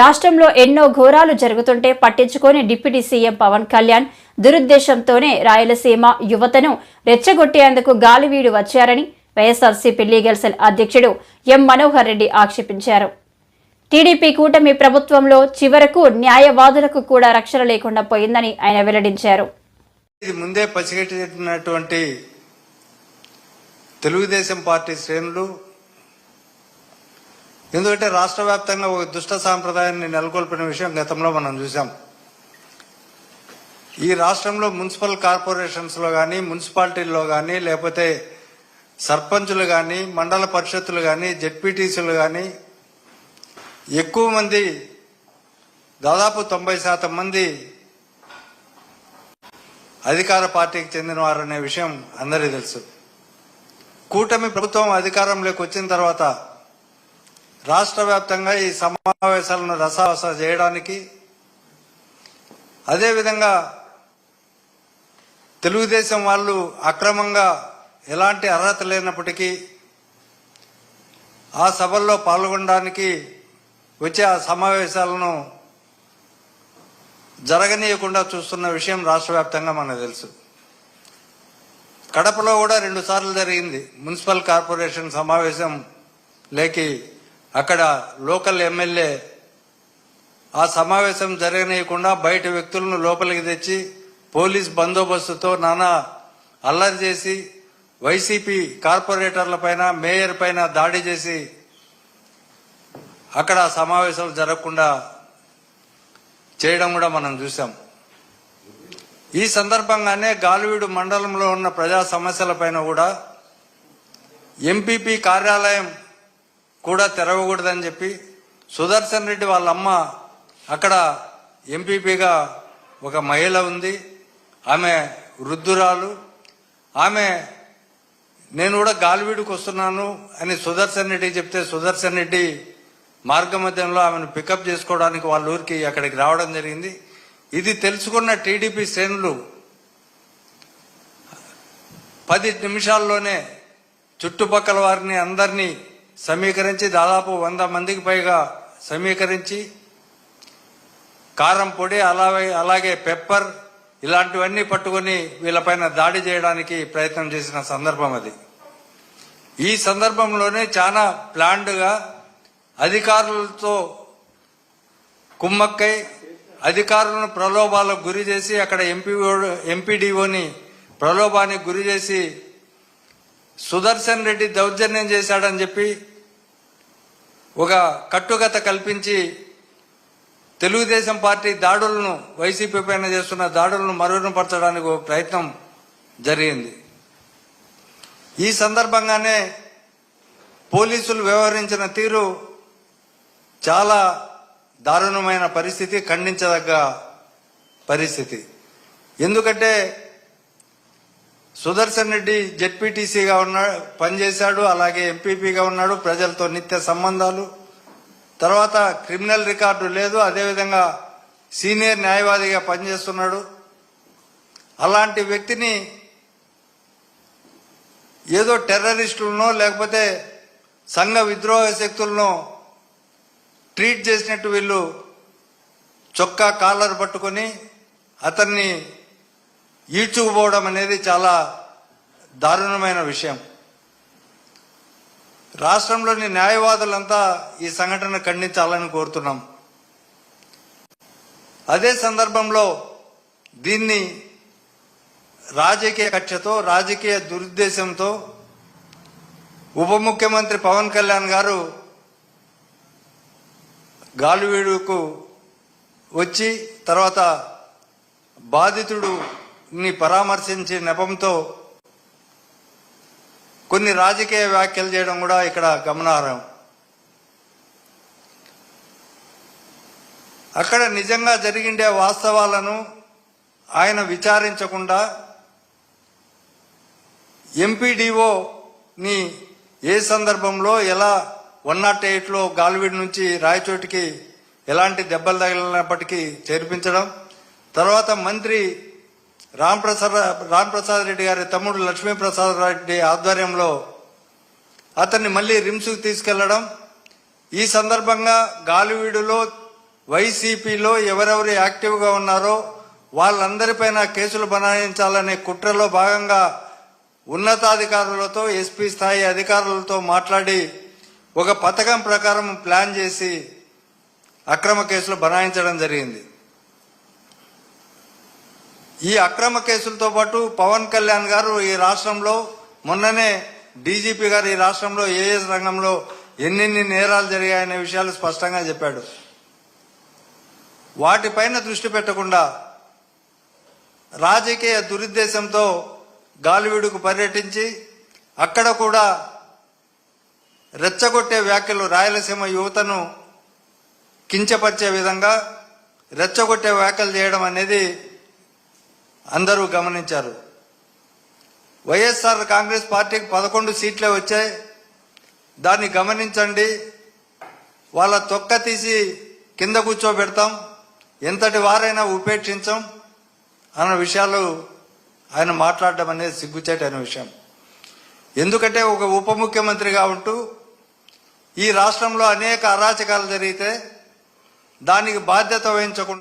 రాష్ట్రంలో ఎన్నో ఘోరాలు జరుగుతుంటే పట్టించుకొని డిప్యూటీ సీఎం పవన్ కళ్యాణ్ దురుద్దేశంతోనే రాయలసీమ యువతను రెచ్చగొట్టేందుకు గాలివీడు వచ్చారని వైఎస్ఆర్సీపీ లీగల్ సెల్ అధ్యక్షుడు ఎం మనోహర్ రెడ్డి ఆక్షేపించారు. టీడీపీ కూటమి ప్రభుత్వంలో చివరకు న్యాయవాదులకు కూడా రక్షణ లేకుండా పోయిందని ఆయన వెల్లడించారు. ఇది ముందే పసిగట్టినటువంటి తెలుగుదేశం పార్టీ శ్రేణులు ఎందుకంటే రాష్ట్ర వ్యాప్తంగా ఒక దుష్ట సాంప్రదాయాన్ని నెలకొల్పిన విషయం గతంలో మనం చూసాం ఈ రాష్ట్రంలో మున్సిపల్ కార్పొరేషన్స్లో కానీ మున్సిపాలిటీల్లో కానీ లేకపోతే సర్పంచులు కానీ మండల పరిషత్తులు కానీ జెడ్పీటీసీలు కానీ ఎక్కువ మంది దాదాపు తొంభై శాతం మంది అధికార పార్టీకి చెందిన అనే విషయం అందరికీ తెలుసు. కూటమి ప్రభుత్వం అధికారంలోకి వచ్చిన తర్వాత రాష్ట్ర వ్యాప్తంగా ఈ సమావేశాలను రసావస చేయడానికి అదేవిధంగా తెలుగుదేశం వాళ్ళు అక్రమంగా ఎలాంటి అర్హత లేనప్పటికీ ఆ సభల్లో పాల్గొనడానికి వచ్చే ఆ సమావేశాలను జరగనీయకుండా చూస్తున్న విషయం రాష్ట్ర వ్యాప్తంగా మనకు తెలుసు. కడపలో కూడా రెండు సార్లు జరిగింది. మున్సిపల్ కార్పొరేషన్ సమావేశం లేకి అక్కడ లోకల్ ఎమ్మెల్యే ఆ సమావేశం జరగనీయకుండా బయట వ్యక్తులను లోపలికి తెచ్చి పోలీస్ బందోబస్తుతో నానా అల్లరి చేసి వైసీపీ కార్పొరేటర్ల పైన మేయర్ పైన దాడి చేసి అక్కడ సమావేశం జరగకుండా చేయడం కూడా మనం చూసాం ఈ సందర్భంగానే గాలివీడు మండలంలో ఉన్న ప్రజా సమస్యలపైన కూడా ఎంపీపీ కార్యాలయం కూడా తెరవకూడదని చెప్పి సుదర్శన్ రెడ్డి వాళ్ళ అమ్మ అక్కడ ఎంపీపీగా ఒక మహిళ ఉంది. ఆమె వృద్ధురాలు. ఆమె నేను కూడా గాలివీడుకు వస్తున్నాను అని సుదర్శన్ రెడ్డి చెప్తే సుదర్శన్ రెడ్డి మార్గ మధ్యంలో ఆమెను పికప్ చేసుకోవడానికి వాళ్ళ ఊరికి అక్కడికి రావడం జరిగింది. ఇది తెలుసుకున్న టీడీపీ శ్రేణులు పది నిమిషాల్లోనే చుట్టుపక్కల వారిని అందరినీ సమీకరించి దాదాపు వంద మందికి పైగా సమీకరించి కారం పొడి అలాగే అలాగే పెప్పర్ ఇలాంటివన్నీ పట్టుకొని వీళ్ళపైన దాడి చేయడానికి ప్రయత్నం చేసిన సందర్భం అది. ఈ సందర్భంలోనే చాలా ప్లాండ్గా అధికారులతో కుమ్మక్కై అధికారులను ప్రలోభాలకు గురి చేసి అక్కడ ఎంపీ ఎంపీడీఓని ప్రలోభానికి గురి చేసి సుదర్శన్ రెడ్డి దౌర్జన్యం చేశాడని చెప్పి ఒక కట్టుకథ కల్పించి తెలుగుదేశం పార్టీ దాడులను వైసీపీ పైన చేస్తున్న దాడులను మరుగునపరచడానికి ఒక ప్రయత్నం జరిగింది. ఈ సందర్భంగానే పోలీసులు వ్యవహరించిన తీరు చాలా దారుణమైన పరిస్థితి ఖండించదగ్గ పరిస్థితి. ఎందుకంటే సుదర్శన్ రెడ్డి జెడ్పీటీసీగా ఉన్నాడు పనిచేశాడు అలాగే ఎంపీపీగా ఉన్నాడు ప్రజలతో నిత్య సంబంధాలు. తర్వాత క్రిమినల్ రికార్డు లేదు అదేవిధంగా సీనియర్ న్యాయవాదిగా పనిచేస్తున్నాడు. అలాంటి వ్యక్తిని ఏదో టెర్రరిస్టులనో లేకపోతే సంఘ విద్రోహ శక్తులను ట్రీట్ చేసినట్టు వీళ్ళు చొక్కా కాలర్ పట్టుకొని అతన్ని ఈడ్చుకుపోవడం అనేది చాలా దారుణమైన విషయం. రాష్ట్రంలోని న్యాయవాదులంతా ఈ సంఘటన ఖండించాలని కోరుతున్నాం. అదే సందర్భంలో దీన్ని రాజకీయ కక్షతో రాజకీయ దురుద్దేశంతో ఉప ముఖ్యమంత్రి పవన్ కళ్యాణ్ గారు గాలివీడుకు వచ్చి తర్వాత బాధితుడు ని పరామర్శించే నెపంతో కొన్ని రాజకీయ వ్యాఖ్యలు చేయడం కూడా ఇక్కడ గమనార్హం. అక్కడ నిజంగా జరిగిండే వాస్తవాలను ఆయన విచారించకుండా ఎంపీడీఓని ఏ సందర్భంలో ఎలా వన్ నాట్ ఎయిట్లో గాలివీడి నుంచి రాయచోటికి ఎలాంటి దెబ్బలు తగిలినప్పటికీ చేర్పించడం తర్వాత మంత్రి రాంప్రసాద్ రాంప్రసాద్ రెడ్డి గారి తమ్ముడు లక్ష్మీప్రసాద్ రెడ్డి ఆధ్వర్యంలో అతన్ని మళ్ళీ రిమ్స్కి తీసుకెళ్ళడం. ఈ సందర్భంగా గాలివీడులో వైసీపీలో ఎవరెవరు యాక్టివ్గా ఉన్నారో వాళ్ళందరిపైన కేసులు బనాయించాలనే కుట్రలో భాగంగా ఉన్నతాధికారులతో ఎస్పీ స్థాయి అధికారులతో మాట్లాడి ఒక పథకం ప్రకారం ప్లాన్ చేసి అక్రమ కేసులు బనాయించడం జరిగింది. ఈ అక్రమ కేసులతో పాటు పవన్ కళ్యాణ్ గారు ఈ రాష్ట్రంలో మొన్ననే డీజీపీ గారు ఈ రాష్ట్రంలో ఏఎస్ రంగంలో ఎన్నెన్ని నేరాలు జరిగాయనే విషయాలు స్పష్టంగా చెప్పాడు. వాటిపైన దృష్టి పెట్టకుండా రాజకీయ దురుద్దేశంతో గాలివీడుకు పర్యటించి అక్కడ కూడా రెచ్చగొట్టే వ్యాఖ్యలు రాయలసీమ యువతను కించపరిచే విధంగా రెచ్చగొట్టే వ్యాఖ్యలు చేయడం అనేది అందరూ గమనించారు. వైఎస్ఆర్ కాంగ్రెస్ పార్టీకి పదకొండు సీట్లే వచ్చాయి. దాన్ని గమనించండి. వాళ్ళ తొక్క తీసి కింద కూర్చోబెడతాం. ఎంతటి వారైనా ఉపేక్షించం అన్న విషయాలు ఆయన మాట్లాడడం అనేది సిగ్గుచేటైన విషయం. ఎందుకంటే ఒక ఉప ముఖ్యమంత్రిగా ఉంటూ ఈ రాష్ట్రంలో అనేక అరాచకాలు జరిగితే దానికి బాధ్యత వహించకుండా